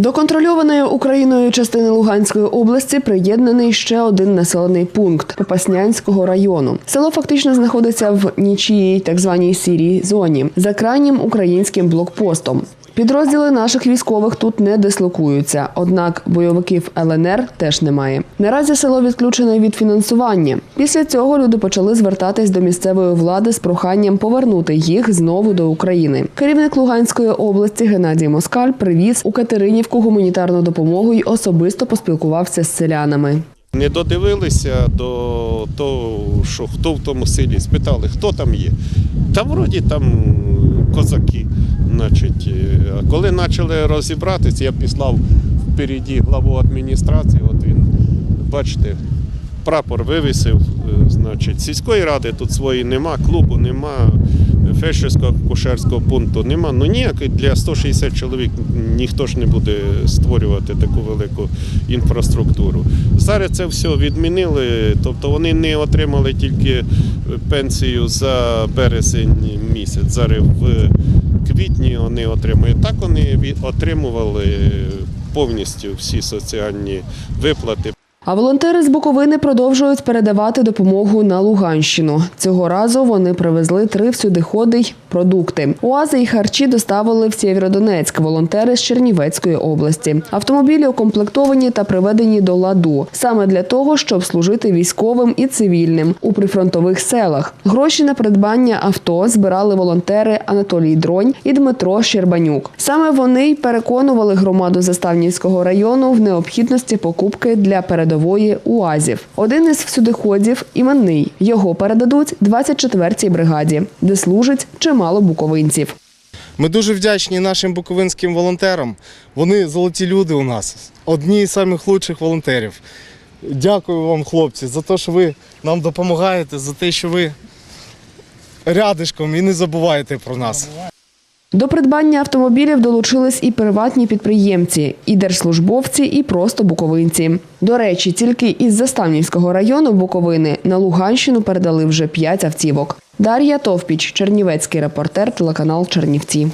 До контрольованої Україною частини Луганської області приєднаний ще один населений пункт Попаснянського району. Село фактично знаходиться в нічій так званій сірій зоні за крайнім українським блокпостом. Підрозділи наших військових тут не дислокуються, однак бойовиків ЛНР теж немає. Наразі село відключене від фінансування. Після цього люди почали звертатись до місцевої влади з проханням повернути їх знову до України. Керівник Луганської області Геннадій Москаль привіз у Катеринівку гуманітарну допомогу й особисто поспілкувався з селянами. Не додивилися до того, що хто в тому селі. Спитали, хто там є. Та вроді там козаки. Значить, е, коли почали розібратися, я післав впереді главу адміністрації. От він, бачите, прапор вивісив. е, Значить, сільської ради тут своєї нема, клубу нема, фельдшерського кушерського пункту нема. Ну ніяк для 160 чоловік ніхто ж не буде створювати таку велику інфраструктуру. Зараз це все відмінили, тобто вони не отримали тільки пенсію за березень місяць. Зараз в квітні вони отримують. Так вони отримували повністю всі соціальні виплати. А волонтери з Буковини продовжують передавати допомогу на Луганщину. Цього разу вони привезли три всюдиходи й продукти. Уази і харчі доставили в Сєвєродонецьк волонтери з Чернівецької області. Автомобілі укомплектовані та приведені до ладу саме для того, щоб служити військовим і цивільним у прифронтових селах. Гроші на придбання авто збирали волонтери Анатолій Дронь і Дмитро Щербанюк. Саме вони й переконували громаду Заставнівського району в необхідності покупки для передової УАЗів. Один із всюдиходів іменний. Його передадуть 24-й бригаді, де служить чимало буковинців. Ми дуже вдячні нашим буковинським волонтерам. Вони золоті люди у нас, одні з самих волонтерів. Дякую вам, хлопці, за те, що ви нам допомагаєте, за те, що ви рядишком і не забуваєте про нас. До придбання автомобілів долучились і приватні підприємці, і держслужбовці, і просто буковинці. До речі, тільки із Заставнівського району Буковини на Луганщину передали вже п'ять автівок. Дар'я Товпіч, Чернівецький репортер, телеканал Чернівці.